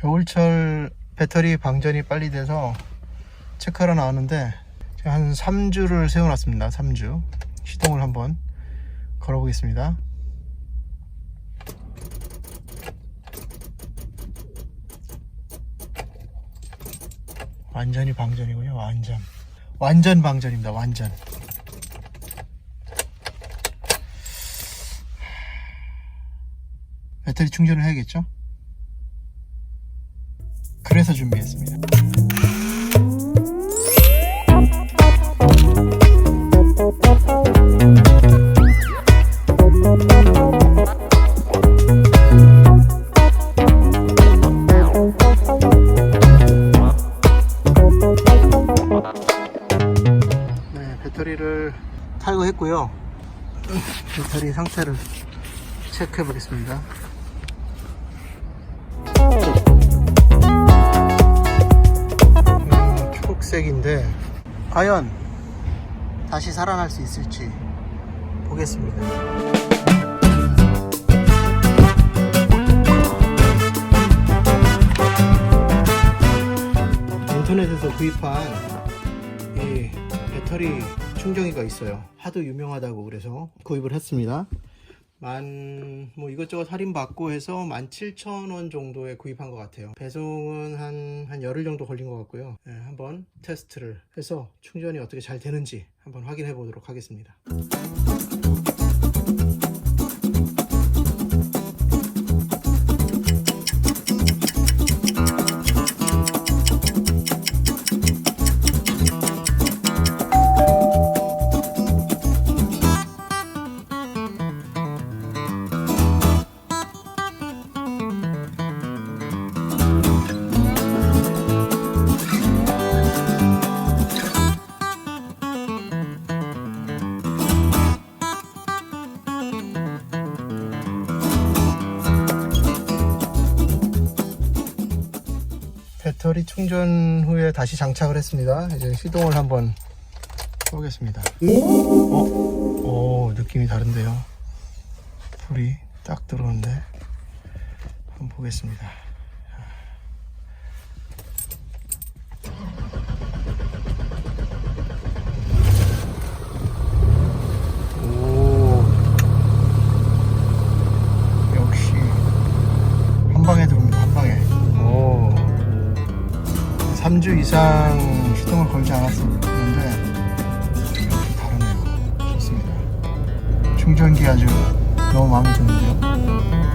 겨울철 배터리 방전이 빨리 돼서 체크하러 나왔는데 한 3주를 세워놨습니다. 3주. 시동을 한번 걸어 보겠습니다. 완전히 방전이군요. 완전. 완전 방전입니다. 완전. 배터리 충전을 해야겠죠? 그래서 준비했습니다. 네, 배터리를 탈거했고요. 배터리 상태를 체크해 보겠습니다. 음, 초록색인데 과연 다시 살아날 수 있을지 보겠습니다. 인터넷에서 구입한 이 배터리 충전기가 있어요. 하도 유명하다고 그래서 구입을 했습니다. 만, 뭐 이것저것 할인 받고 해서 17,000원 정도에 구입한 것 같아요. 배송은 한, 한 열흘 정도 걸린 것 같고요. 네, 한번 테스트를 해서 충전이 어떻게 잘 되는지 한번 확인해 보도록 하겠습니다. 배터리 충전 후에 다시 장착을 했습니다. 이제 시동을 한번 해보겠습니다. 어? 오, 느낌이 다른데요. 불이 딱 들어오는데 한번 보겠습니다. 3주 이상 시동을 걸지 않았었는데 역시 다르네요. 좋습니다. 충전기 아주 너무 마음에 드는데요.